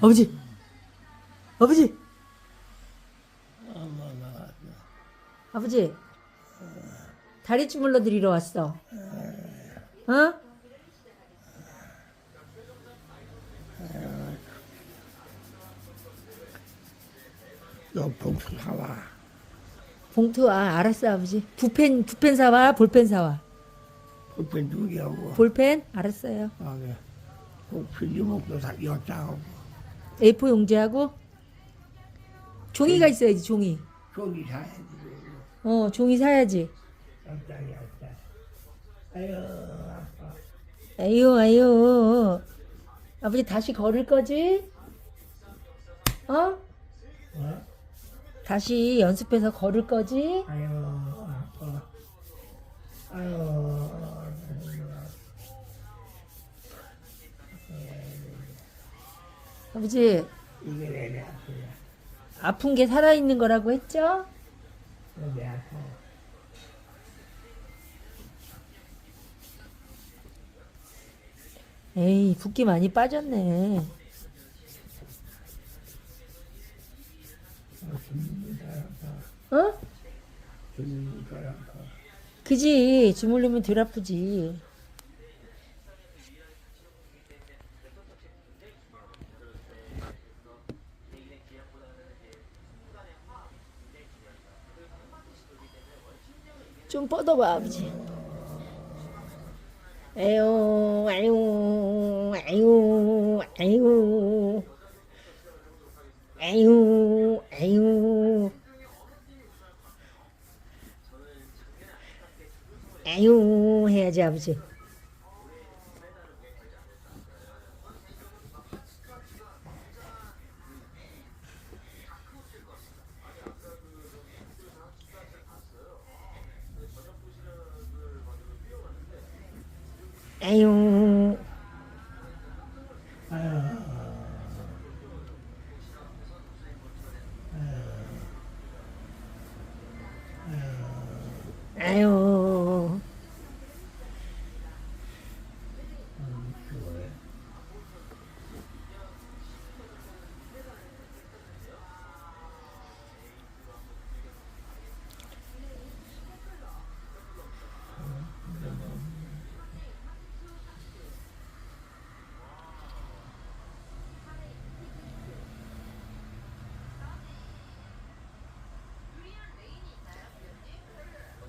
아버지, 아버지, 아버지, 다리 주물러 드리러 왔어. 어? 요 봉투 사와. 봉투 아 알았어 아버지. 붓펜 붓펜 사와 볼펜 사와. 볼펜 두 개하고. 볼펜 알았어요. 아, 네. 꼭 필리목도 사, 여자하고. A4 용지하고 종이가 있어야지 종이. 종이 사야지. 어 종이 사야지. 아유, 아빠. 아유 아유. 아버지 다시 걸을 거지? 어? 어? 다시 연습해서 걸을 거지? 아유, 아빠. 아유. 아버지 이게 내 아파요. 아픈 게 살아 있는 거라고 했죠? 내 아파. 에이 붓기 많이 빠졌네. 어? 주는 거 아파. 그지 주물르면 덜 아프지. 쳐다봐 아버지. 에요 에요 에요 에요 에요 에요 에요 해야지 아버지. ay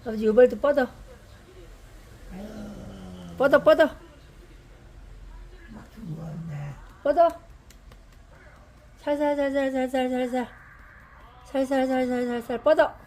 아버지 요발도 뻗어. 뻗어 뻗어. 뻗어. 살살살살살살살살 살살살살살살 뻗어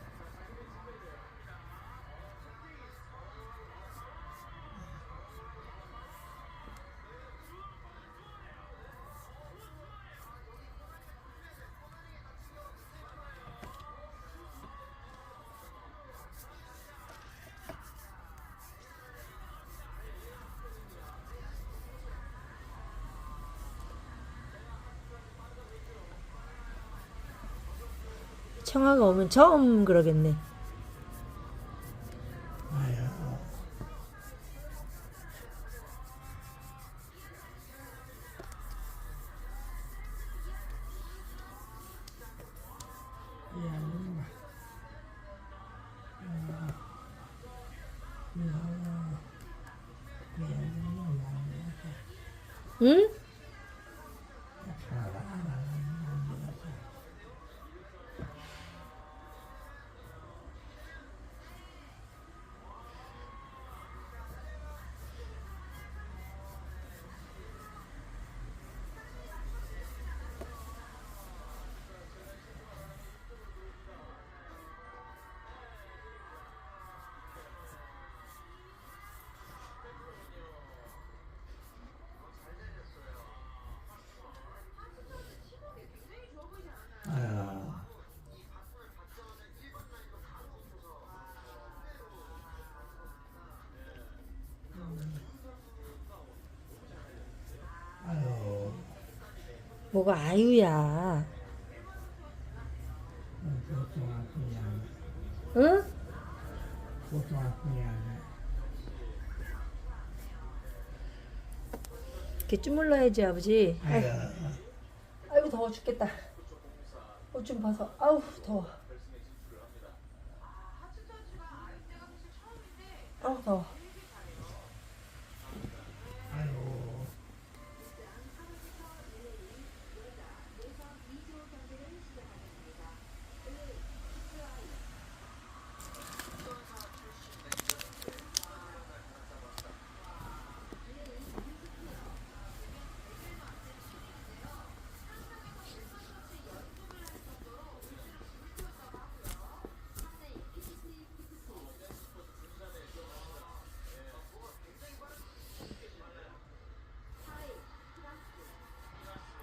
청아가 오면 처음 그러겠네 뭐가 아유야. 응? 이렇게 주물러야지 아버지 아유, 아유 더워 죽겠다. 옷좀 벗어. 아우 더워. 아우 더워.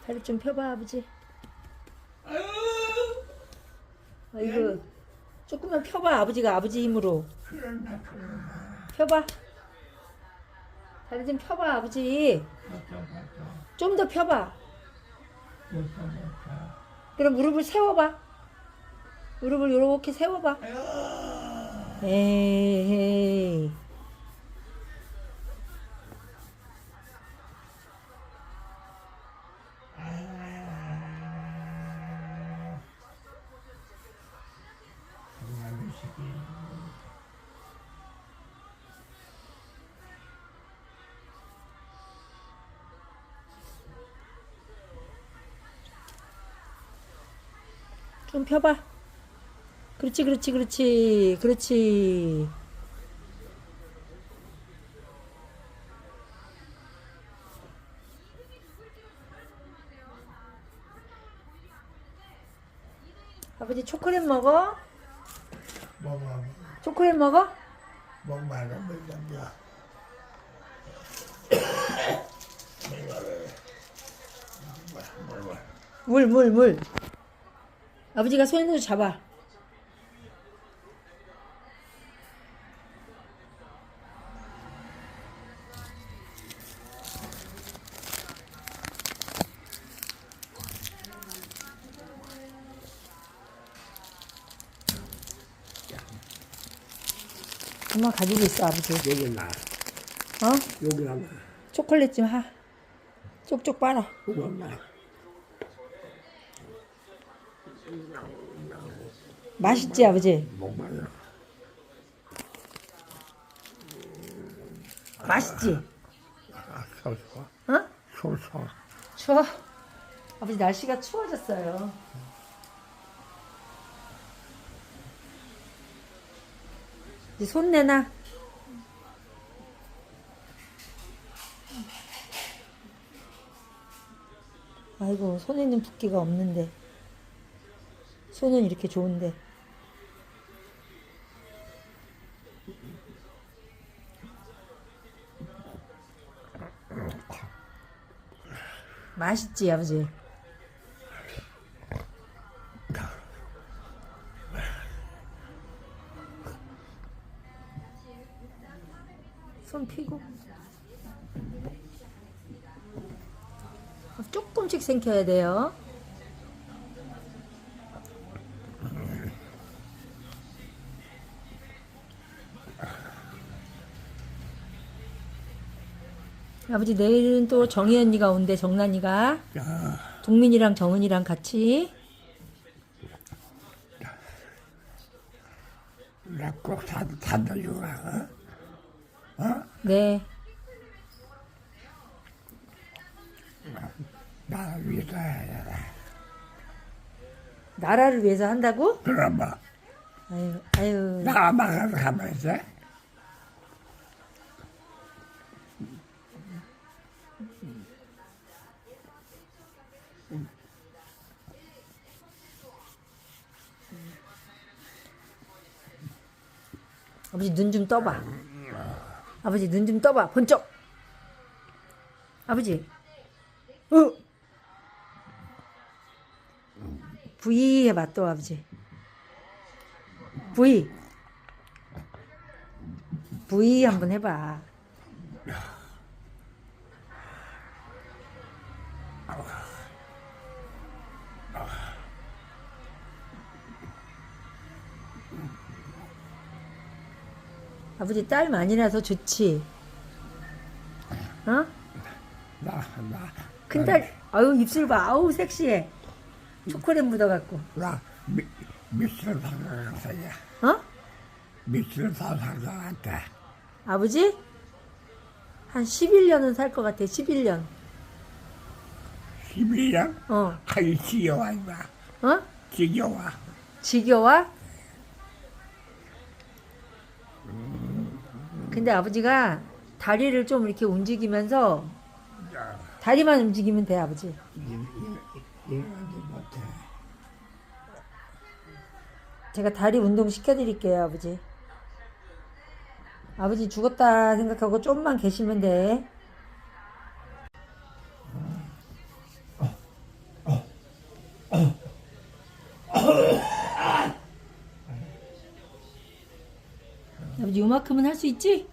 다리 좀 펴봐 아버지. 아이고 조금만 펴봐 아버지가 아버지 힘으로 그런다, 그런다. 펴봐. 다리 좀 펴봐 아버지. 좀 더 펴봐. 그럼 무릎을 세워봐. 무릎을 이렇게 세워봐. 에이. 좀 펴봐. 그렇지, 그렇지, 그렇지, 그렇지. 아버지 초콜릿 먹어? 먹어. 초콜릿 먹어? 먹말은 먹는다. 물, 물, 물. 아버지가 손으로 잡아. 엄마 가지고 있어, 아버지. 여기 나. 어? 여기 나. 초콜릿 좀 하. 쪽쪽 빨아. 여기 나. 맛있지, 아버지? 먹말이야. 맛있지? 아, 소소. 어? 소소. 추워. 아버지 날씨가 추워졌어요. 이제 손 내놔. 아이고 손에는 붓기가 없는데 손은 이렇게 좋은데. 맛있지 아버지? 손 피고. 조금씩 생겨야 돼요 아버지 내일은 또 정희 언니가 온대 정란이가 야, 동민이랑 정은이랑 같이 나꼭 산다 주라. 어? 네나 위해서 해야 돼. 나라를 위해서 한다고? 그럼 뭐, 아유 아유 나만 돼? 아버 눈 좀 떠봐. 아버지 눈 좀 떠봐. 번쩍. 아버지. 어. V 해봐 또 아버지. V V 한번 해봐 아버지 딸 많이 나서 좋지 어? 나, 나. 큰딸 아유 입술 봐 아우 섹시해 초콜릿 묻어갖고. 나 미, 미스를 사가갔어요. 어? 미스를 사가갔다. 아버지? 한 11년은 살 것 같아, 11년. 11년? 어, 하기 지겨워, 이거. 어? 지겨워. 지겨워? 근데 아버지가 다리를 좀 이렇게 움직이면서 다리만 움직이면 돼, 아버지. 일어나지 못해. 제가 다리 운동 시켜드릴게요, 아버지. 아버지 죽었다 생각하고 좀만 계시면 돼. 아버지 요만큼은 할 수 있지?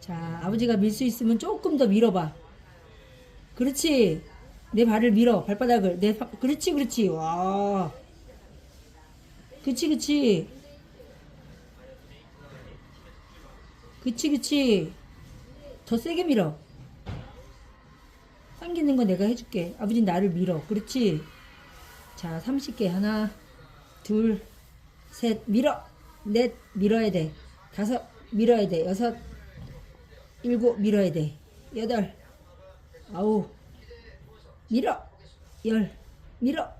자, 아버지가 밀 수 있으면 조금 더 밀어봐. 그렇지. 내 발을 밀어. 발바닥을. 내 바... 그렇지, 그렇지. 와. 그치, 그치. 그치, 그치. 더 세게 밀어. 당기는 거 내가 해줄게. 아버지 나를 밀어. 그렇지. 자, 30개. 하나, 둘, 셋. 밀어. 넷. 밀어야 돼. 다섯. 밀어야 돼. 여섯. 일곱. 밀어야 돼. 여덟. 아홉. 밀어. 열. 밀어.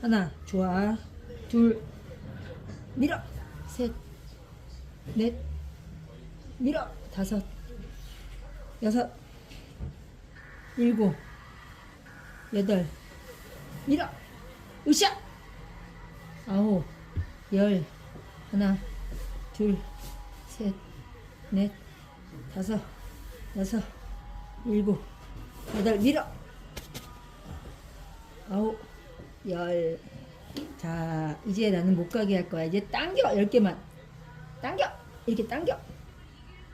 하나. 좋아. 둘. 밀어. 셋. 넷. 밀어. 다섯. 여섯. 일곱. 여덟. 밀어. 으쌰. 아홉. 열. 하나. 둘. 셋. 넷. 다섯. 여섯. 일곱. 여덟. 밀어. 아홉, 열. 자, 이제 나는 못 가게 할 거야. 이제 당겨, 열 개만. 당겨! 이렇게 당겨.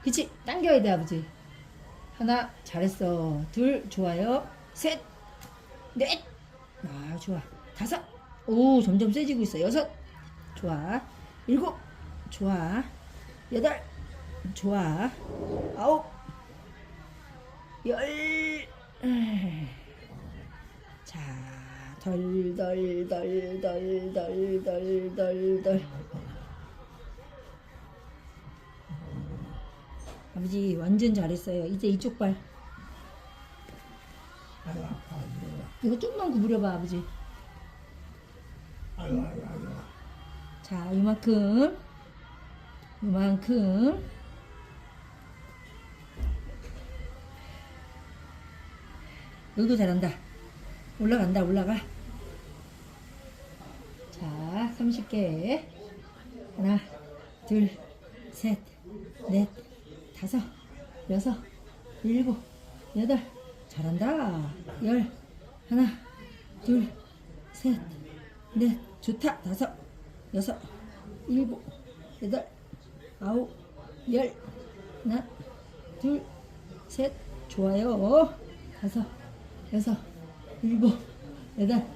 그치? 당겨야 돼, 아버지. 하나, 잘했어. 둘, 좋아요. 셋, 넷. 아, 좋아. 다섯. 오, 점점 세지고 있어. 여섯. 좋아. 일곱. 좋아. 여덟. 좋아. 아홉. 열. 자, 덜, 덜, 덜, 덜, 덜, 덜, 덜, 덜. 아버지 완전 잘했어요. 이제 이쪽 발. 이거 좀만 구부려봐, 아버지. 자, 이만큼. 이만큼. 여기도 잘한다. 올라간다, 올라가. 자, 30개. 하나, 둘, 셋, 넷, 다섯, 여섯, 일곱, 여덟. 잘한다. 열. 하나, 둘, 셋, 넷. 좋다. 다섯, 여섯, 일곱, 여덟, 아홉, 열. 하나, 둘, 셋. 좋아요. 다섯, 여섯, 일곱, 여덟,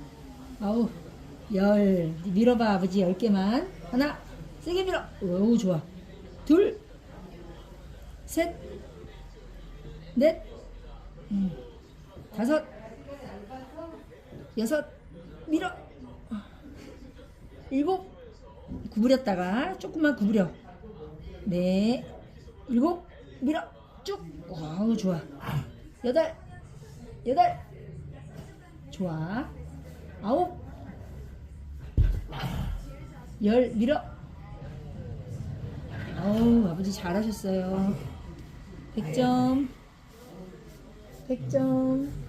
아홉, 열. 밀어봐, 아버지. 열 개만. 하나, 세게 밀어. 오우, 좋아. 둘, 셋, 넷, 음, 다섯, 여섯, 밀어. 일곱, 구부렸다가 조금만 구부려. 네, 일곱, 밀어. 쭉. 와우, 좋아. 여덟, 여덟, 좋아. 아홉, 열, 밀어. 아우, 아버지 잘하셨어요. 100점. 100점.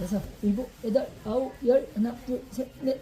여섯, 일곱, 여덟, 아홉, 열, 하나, 둘, 셋, 넷.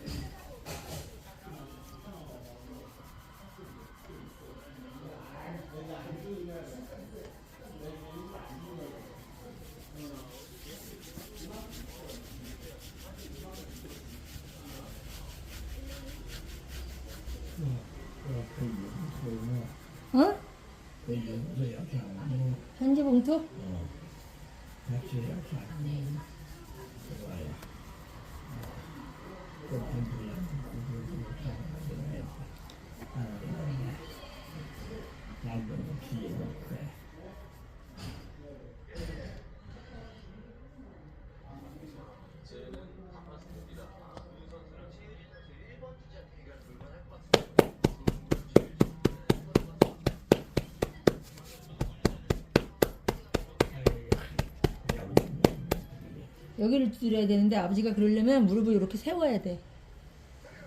여기를 두드려야 되는데 아버지가 그러려면 무릎을 이렇게 세워야 돼.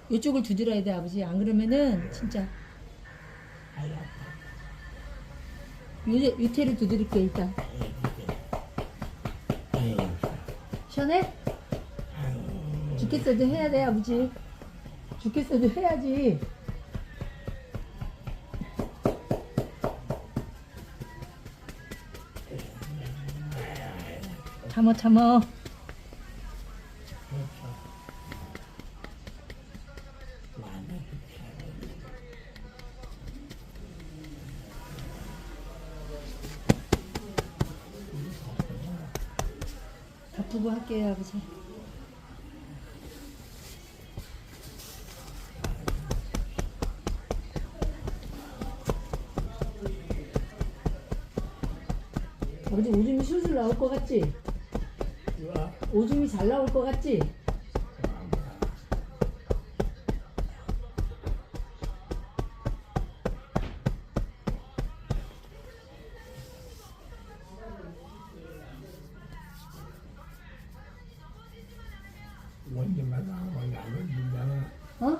이쪽을 두드려야 돼 아버지. 안 그러면은 진짜 아이 유태를 두드릴게 일단. 시원해? 죽겠어도 해야 돼 아버지. 죽겠어도 해야지. 참어 참어. 바쁘고 할게요 아버지. 아버지 오줌이 술술 나올 것 같지? 오줌이 잘 나올 것 같지? 약을 어?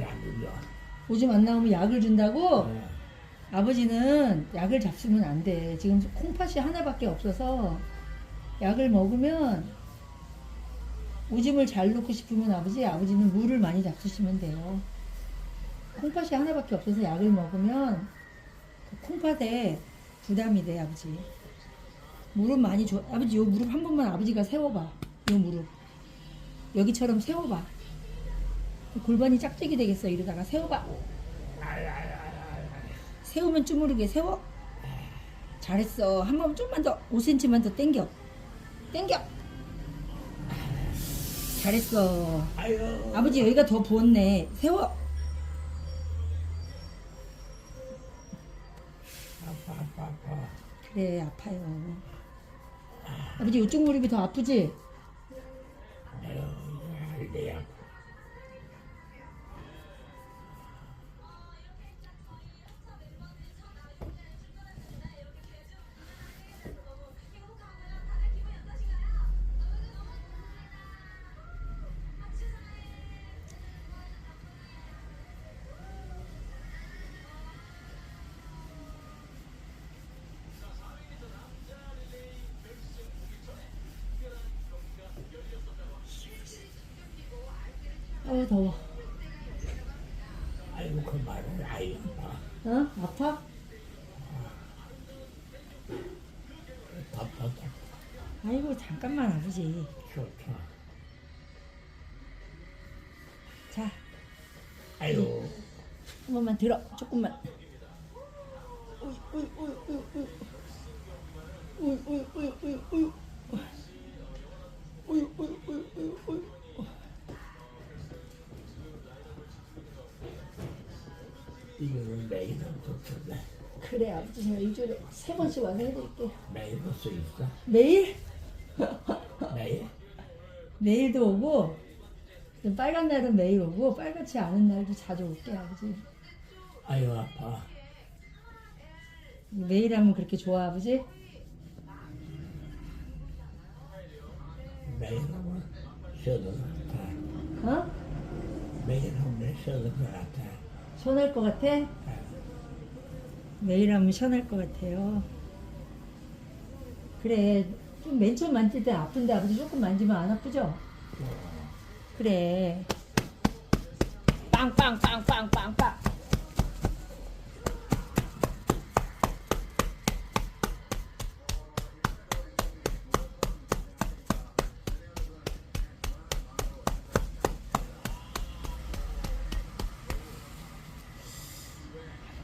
약을 줘. 오줌 안 나오면 약을 준다고? 어, 아버지는 약을 잡수면 안 돼. 지금 콩팥이 하나밖에 없어서 약을 먹으면 오줌을 잘 놓고 싶으면 아버지, 아버지는 물을 많이 잡수시면 돼요. 콩팥이 하나밖에 없어서 약을 먹으면 그 콩팥에 부담이 돼, 아버지. 무릎 많이 줘. 아버지, 요 무릎 한 번만 아버지가 세워봐. 요 무릎. 여기처럼 세워봐. 골반이 짝짝이 되겠어, 이러다가 세워봐. 세우면 쭈무르게 세워. 잘했어. 한 번 좀만 더, 5cm만 더 당겨. 당겨. 잘했어. 아버지 여기가 더 부었네. 세워. 그래 아파요. 아버지 이쪽 무릎이 더 아프지? 아유, 할 어 더워. 아이고 그 말은 아이 아파. 어? 아파? 덮어. 아이고 잠깐만 아버지. 좋다. 자, 아유, 한 번만 들어. 조금만. 이거는 매일 있네. 그래 아버지 제가 일주일에 세 번씩 와서 해드릴게요. 매일 할수 있어. 매일? 매일. 매일도 오고 빨간 날은 매일 오고 빨갛지 않은 날도 자주 올게 아버지. 아유 아파. 매일 하면 그렇게 좋아 아버지? 매일 하면 쉬어도 같아. 어? 매일 하면 쉬어도 것 같아. 시원할 것 같아? 매일 하면 시원할 것 같아요. 그래 좀 맨 처음 만질 때 아픈데 아버지 조금 만지면 안 아프죠? 그래 빵빵빵빵빵빵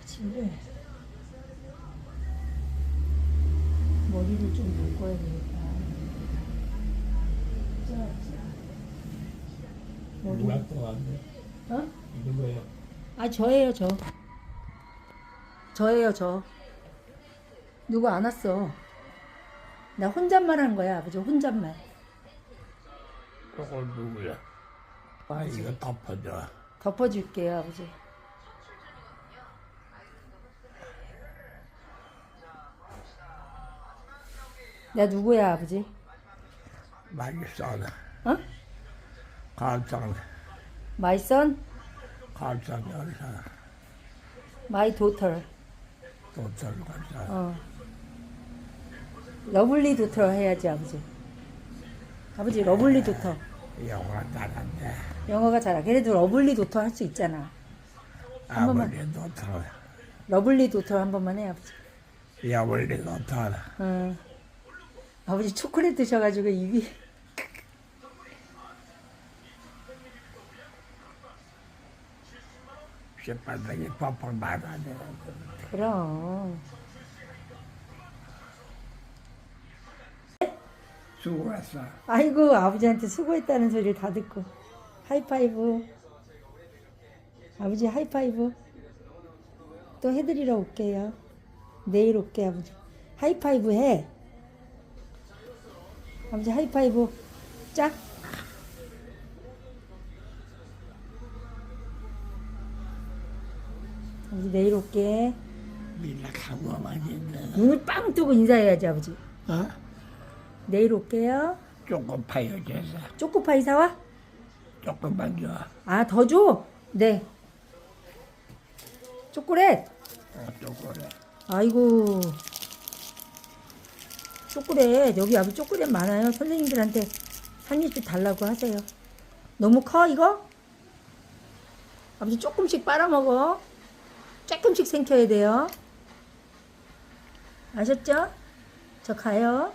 집에 머리를 좀 묶어야 되겠다. 자, 자. 머리. 누가 또 왔네? 어? 누구요? 아 저예요 저. 저예요 저. 누구 안 왔어. 나 혼잣말 한 거야 아버지 혼잣말. 그걸 누구야? 아 이거 덮어줘. 덮어줄게요 아버지. 나 누구야 아버지? 맛있어. 어? 갈성, My 열사, my daughter. 도철 갈사. 어. 러블리 도터 해야지 아버지. 아버지 러블리 도터. 영화 잘한데. 영어가 잘하. 그래도 러블리 도터 할 수 있잖아. 한 번만. 아버지 도철, 러블리 도터 한 번만 해 아버지. 야물리 도철. 어. 아버지 초콜릿 드셔가지고 입이 뻔뻔 말아야 돼. 그럼. 수고했어. 아이고 아버지한테 수고했다는 소리를 다 듣고. 하이파이브. 아버지 하이파이브. 또 해드리러 올게요. 내일 올게 아버지. 하이파이브 해. 아버지 하이파이브. 짝 아버지 내일 올게 밀락하고만 있네. 눈을 빵 뜨고 인사해야지 아버지 어? 내일 올게요 조금 파여져서 초코파이 사와? 조금만 줘. 아, 더 줘? 네. 초콜릿. 어, 조금에. 아이고. 초콜릿. 여기 아버지 초콜릿 많아요. 선생님들한테 한 입씩 달라고 하세요. 너무 커, 이거? 아버지 조금씩 빨아먹어. 조금씩 생겨야 돼요. 아셨죠? 저 가요.